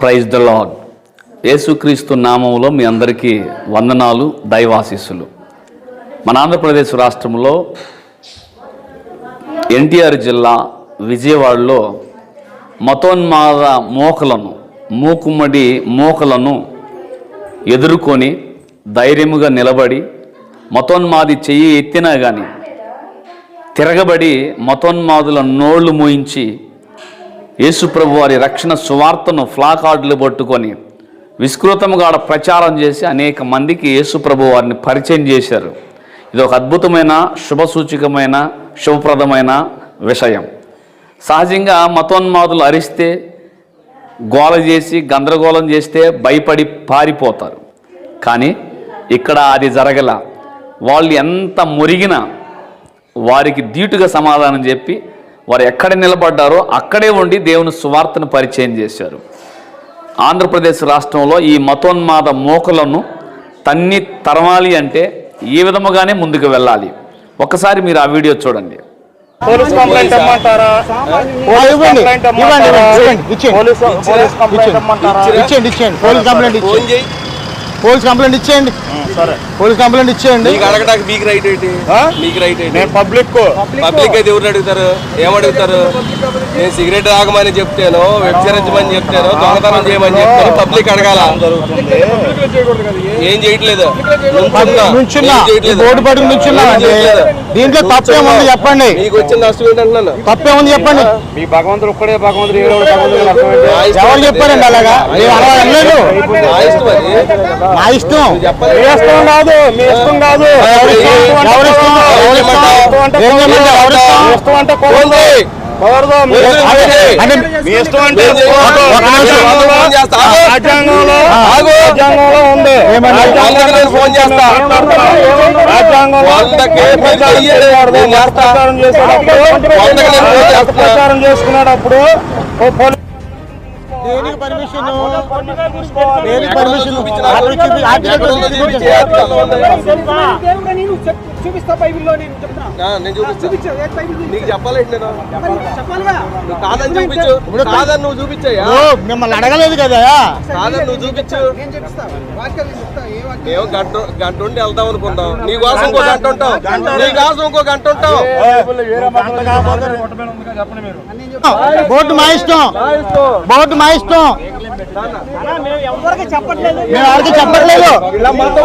Praise the lord యేసుక్రీస్తు నామంలో మీ అందరికీ వందనాలు దైవాశీస్సులు. మన ఆంధ్రప్రదేశ్ రాష్ట్రంలో ఎన్టీఆర్ జిల్లా విజయవాడలో మతోన్మాద మోకలను మూకుమ్మడి మోకలను ఎదుర్కొని ధైర్యముగా నిలబడి మతోన్మాది చెయ్యి ఎత్తినా కానీ తిరగబడి మతోన్మాదుల నోళ్ళు మూయించి యేసుప్రభు వారి రక్షణ సువార్తను ఫ్లాకార్డులు పట్టుకొని విస్తృతంగా ప్రచారం చేసి అనేక మందికి యేసుప్రభు వారిని పరిచయం చేశారు. ఇది ఒక అద్భుతమైన శుభసూచకమైన శుభప్రదమైన విషయం. సహజంగా మతోన్మాదులు అరిస్తే గోల చేసి గందరగోళం చేస్తే భయపడి పారిపోతారు. కానీ ఇక్కడ అది జరగల. వాళ్ళు ఎంత మురిగినా వారికి ధీటుగా సమాధానం చెప్పి వారు ఎక్కడ నిలబడ్డారో అక్కడే ఉండి దేవుని సువార్తను పరిచయం చేశారు. ఆంధ్రప్రదేశ్ రాష్ట్రంలో ఈ మతోన్మాద మోకలను తన్ని తరమాలి అంటే ఈ విధముగానే ముందుకు వెళ్ళాలి. ఒకసారి మీరు ఆ వీడియో చూడండి. పోలీస్ కంప్లైంట్ ఇమ్మంటారా? పోలీస్ కంప్లైంట్ ఇమ్మంటారా. పోలీస్ పోలీస్ కంప్లైంట్ ఇమ్మంటారా? ఇచ్చేయండి ఇచ్చేయండి. పోలీస్ కంప్లైంట్ ఇచ్చేయండి. పోలీస్ కంప్లైంట్ ఇచ్చేయండి. సరే. పోలీస్ కంప్లైంట్ ఇచ్చేయండి. మీకు అడగడానికి మీకు రైట్ ఏంటి? మీకు రైట్ ఏంటి? నేను పబ్లిక్ పబ్లిక్ అయితే ఎవరిని అడుగుతారు? ఏం అడుగుతారు? నేను సిగరెట్ తాగమని చెప్తాను వ్యభిచరించమని చెప్తాను దొంగతనం చేయమని చెప్తాను పబ్లిక్ అడగాల? ఏం చేయట్లేదు. బోర్డు పట్టుకు నుంచున్నా. ఏం అంటే చేయట్లేదు. దీంట్లో తప్పేముంది చెప్పండి. మీకు వచ్చిన నష్టం ఏంటంటున్నాను? తప్పేముంది చెప్పండి. మీ భగవంతుడు ఒక్కడే భగవంతుడు ఎవరు. చెప్పారండి అలాగా? నేను అలా అనలేదు. మా ఇష్టం ఇష్టం కాదు మీ ఇష్టం కాదు ఇష్టం అంటే రాజ్యాంగంలో రాజ్యాంగంలో ఉంది ఫోన్ చేస్తా రాజ్యాంగంలో దేనికి పర్మిషన్. దేనికి పర్మిషన్ చూపిస్తా బైబిల్లో నీకు నేను? కాదని చూపించు. కాదని నువ్వు చూపించా మిమ్మల్ని అడగలేదు కదా. కాదని నువ్వు చూపించు. నేను గంట గంట ఉండి వెళ్దాం అనుకుందాం. నీ కోసం ఇంకో గంట ఉంటావు. నీ కోసం ఇంకో గంట ఉంటావు. బోర్డు మా ఇష్టం. బోర్డు మా ఇష్టం. ఎవరికి చెప్పట్లేదు. ఇలా మొత్తం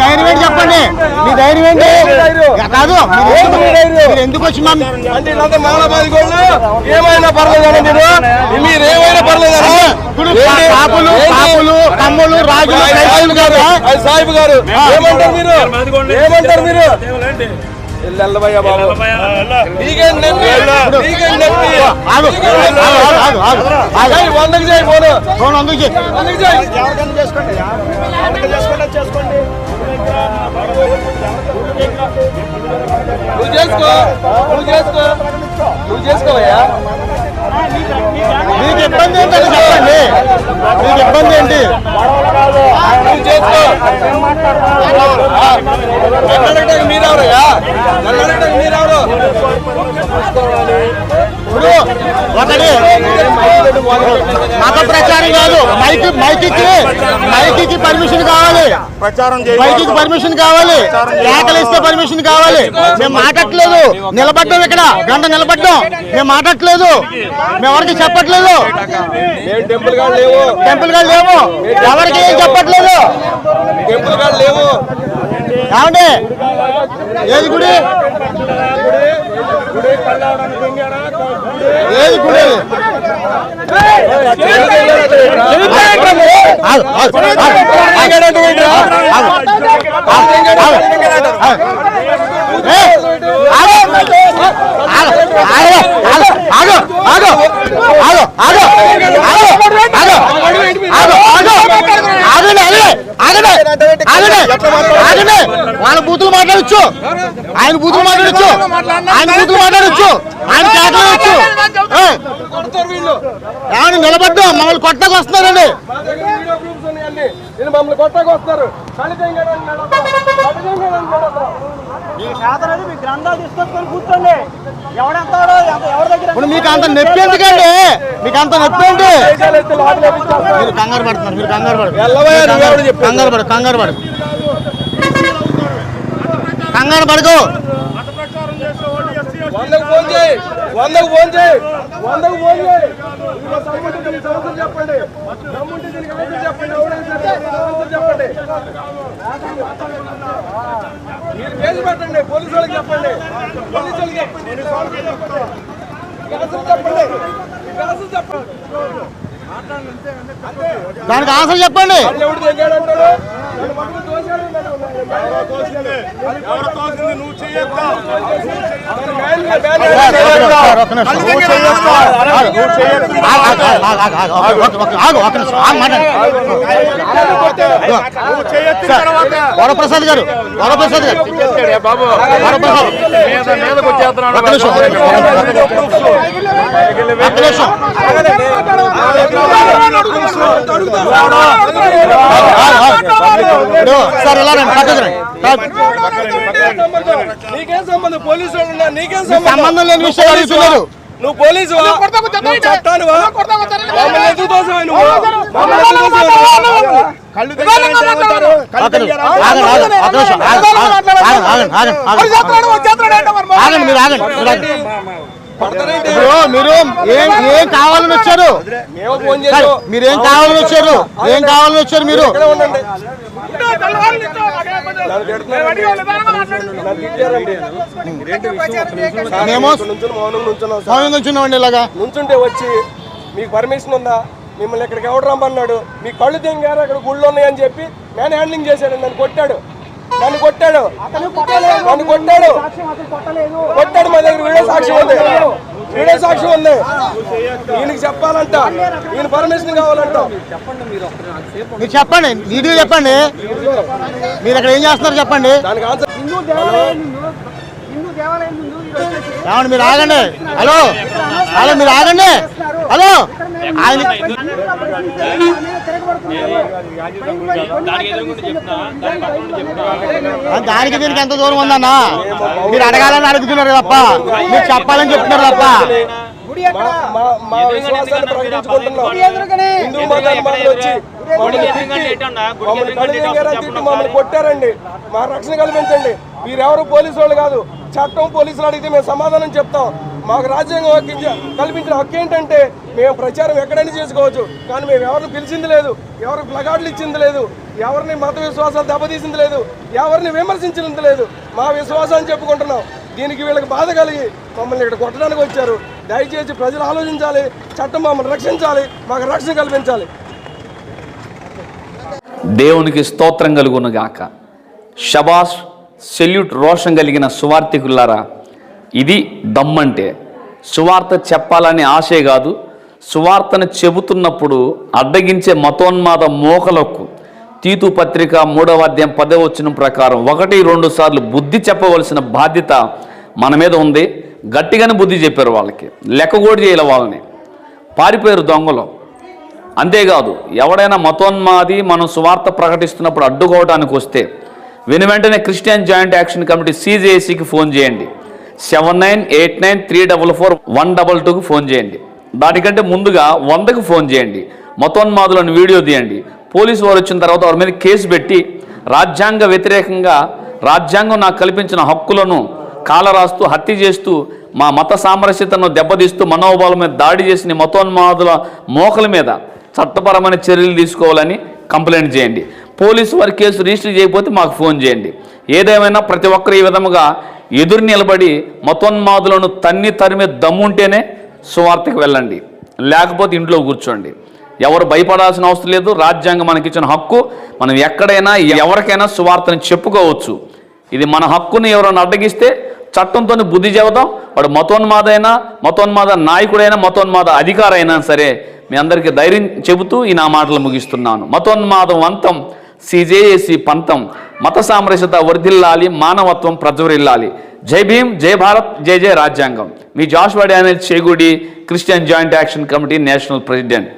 ధైర్యం ఏంటి చెప్పండి? మీ ధైర్యం ఏంటి? కాదు మీరు ఎందుకు వచ్చి ఏమైనా పాపులు పాపులు కమ్ములు రాజులు గారు గారు ఏమంటారు మీరు? చేసుకోండి చేసుకోండి. నువ్వు చేసుకో నువ్వు చేసుకో నువ్వు చేసుకోవయ్యా. మీకు ఇబ్బంది ఏంటని చెప్పండి. మీకు ఇబ్బంది ఏంటి? నువ్వు చేసుకో. అడగడానికి మీరెవరయ్యా? అడగడానికి మీరెవరు? ఇప్పుడు ఒకటి మత ప్రచారం కాదు. మైక్ మైక్కి మైక్కి పర్మిషన్ కావాలి. ప్రచారం మైక్కి పర్మిషన్ కావాలి. కేకలు ఇస్తే పర్మిషన్ కావాలి. మేము మాట్లాడట్లేదు. నిలబడ్డాం ఇక్కడ. గంట నిలబడ్డాం. మేము మాట్లాడట్లేదు. మేము ఎవరికి చెప్పట్లేదు. టెంపుల్ గారు లేవు. టెంపుల్గా లేవు. ఎవరికి ఏం చెప్పట్లేదు? టెంపుల్ గారు లేవు. ఏమండి? ఏది గుడి? ఆగండి, ఆగండి, ఆగండి, ఆగండి, ఆగండి. బూతులు మాట్లాడచ్చు. ఆయన బూతులు మాట్లాడచ్చు. ఆయన బూతులు మాట్లాడచ్చు. ఆయన చేతలు ఆయన నిలబడ్డా మమ్మల్ని కొట్టకు వస్తున్నారండి. ఇప్పుడు మీకు అంత నొప్పి ఎందుకండి? మీకు అంత నొప్పి ఏంటి? మీరు కంగారు పడుతున్నారు మీరు కంగారు పడు కంగారు పడు కంగారు పడు. కంగారు పడుకో. వందకు ఫోన్ చేయి. వందకు ఫోన్ చేయి. వందకు ఫోన్ చేయి. చెప్పండి. చెప్పండి. చెప్పండి. మీరు కేసు పెట్టండి. పోలీసు వాళ్ళకి చెప్పండి. పోలీసు వాళ్ళకి చెప్పండి. చెప్పండి. చెప్పండి. దానికి ఆన్సర్ చెప్పండి. వరప్రసాద్ గారు వరప్రసాద్ గారు. వరప్రసాద్. ఒక్క నిమిషం. సార్ ఇలా నీకేం సంబంధం పోలీసు నీకేం సంబంధం లేని విషయాలు అడుగుతున్నారు నువ్వు పోలీసు చట్టానువా మీరు ఏం ఏం కావాలని వచ్చారు? మీరు ఏం కావాలని వచ్చారు? ఏం కావాలని వచ్చారు మీరు? మేము మౌనం నుంచున్నామండి ఇలాగా. నుంచుంటే వచ్చి మీకు పర్మిషన్ ఉందా? మిమ్మల్ని ఇక్కడికి ఎవడు రమ్మన్నాడు? మీ కళ్ళు తెంగారు అక్కడ గుళ్ళు ఉన్నాయని చెప్పి మ్యాన్ హ్యాండ్లింగ్ చేశాడు నన్ను కొట్టాడు. నన్ను కొట్టాడు. నన్ను కొట్టాడు. సాక్ష్యం అసలు కొట్టలేదు. కొట్టాడు మా దగ్గర. వీడియో సాక్ష్యం ఉంది. వీడియో సాక్ష్యం ఉంది. ఈయనకి చెప్పాలంట. ఈయన పర్మిషన్ కావాలంట. మీరు చెప్పండి. నీట్గా చెప్పండి. మీరు అక్కడ ఏం చేస్తున్నారు చెప్పండి. దానికి ఆన్సర్ హిందూ దేవాలయం హిందూ దేవాలయం ఏమండి మీరు ఆగండి హలో హలో మీరు ఆగండి హలో ఆయన ఆ, దానికి దీనికి ఎంత దూరం ఉందన్న మీరు అడగాలని అడుగుతున్నారు తప్ప మీరు చెప్పాలని చెప్తున్నారు తప్ప కొట్టారండి మా రక్షణ కల్పించండి మీరెవరు పోలీసు వాళ్ళు కాదు చట్టం పోలీసులు అడిగితే మేము సమాధానం చెప్తాం. మాకు రాజ్యాంగం హక్కించ- కల్పించిన హక్కు ఏంటంటే మేము ప్రచారం ఎక్కడైనా చేసుకోవచ్చు. కానీ మేము ఎవరిని పిలిచింది లేదు. ఎవరికి ప్లగార్డులు ఇచ్చింది లేదు. ఎవరిని మత విశ్వాసాలు దెబ్బతీసింది లేదు. ఎవరిని విమర్శించింది లేదు. మా విశ్వాసాన్ని చెప్పుకుంటున్నాం. దీనికి వీళ్ళకి బాధ కలిగి మమ్మల్ని ఇక్కడ కొట్టడానికి వచ్చారు. దయచేసి ప్రజలు ఆలోచించాలి. చట్టం మమ్మల్ని రక్షించాలి. మాకు రక్షణ కల్పించాలి. దేవునికి స్తోత్రం కలుగును గాక సెల్యూట్ రోషం కలిగిన సువార్థికులారా ఇది దమ్మంటే. సువార్త చెప్పాలని ఆశే కాదు సువార్తను చెబుతున్నప్పుడు అడ్డగించే మతోన్మాద మోకలకు తీతు పత్రిక మూడవ అధ్యాయం పదవచనం వచ్చిన ప్రకారం ఒకటి రెండు సార్లు బుద్ధి చెప్పవలసిన బాధ్యత మన మీద ఉంది. గట్టిగానే బుద్ధి చెప్పారు వాళ్ళకి. లెక్క కూడా చేయలే వాళ్ళని. పారిపోయారు దొంగలు. అంతేకాదు ఎవడైనా మతోన్మాది మనం సువార్త ప్రకటిస్తున్నప్పుడు అడ్డుకోవడానికి వస్తే వెను వెంటనే క్రిస్టియన్ జాయింట్ యాక్షన్ కమిటీ సిజేఏసీకి ఫోన్ చేయండి. Seven nine eight nine three double four one double టూకి ఫోన్ చేయండి. దానికంటే ముందుగా వందకు ఫోన్ చేయండి. మతోన్మాదులను వీడియో తీయండి. పోలీసు వారు వచ్చిన తర్వాత వారి మీద కేసు పెట్టి రాజ్యాంగ వ్యతిరేకంగా రాజ్యాంగం నాకు కల్పించిన హక్కులను కాలరాస్తూ హత్య చేస్తూ మా మత సామరస్యతను దెబ్బతీస్తూ మనోభావాల మీద దాడి చేసిన మతోన్మాదుల మోకల మీద చట్టపరమైన చర్యలు తీసుకోవాలని కంప్లైంట్ చేయండి. పోలీసు వారి కేసు రిజిస్టర్ చేయకపోతే మాకు ఫోన్ చేయండి. ఏదేమైనా ప్రతి ఒక్కరు ఈ విధముగా ఎదురు నిలబడి మతోన్మాదులను తన్ని తరిమే దమ్ముంటేనే సువార్తకు వెళ్ళండి. లేకపోతే ఇంట్లో కూర్చోండి. ఎవరు భయపడాల్సిన అవసరం లేదు. రాజ్యాంగం మనకిచ్చిన హక్కు. మనం ఎక్కడైనా ఎవరికైనా సువార్తను చెప్పుకోవచ్చు. ఇది మన హక్కుని ఎవరైనా అడ్డగిస్తే చట్టంతో బుద్ధి చెబుతాం వాడు మతోన్మాదైనా మతోన్మాద నాయకుడైనా మతోన్మాద అధికారైనా సరే మీ అందరికీ ధైర్యం చెబుతూ ఈ నా మాటలు ముగిస్తున్నాను. మతోన్మాదం అంతం సిజేఏసి పంతం మత సామరస్యత వర్ధిల్లాలి మానవత్వం ప్రజ్వరిల్లాలి. జై భీమ్ జై భారత్ జై జై రాజ్యాంగం. మీ Joshua Daniel Chegudi Christian joint action committee national president.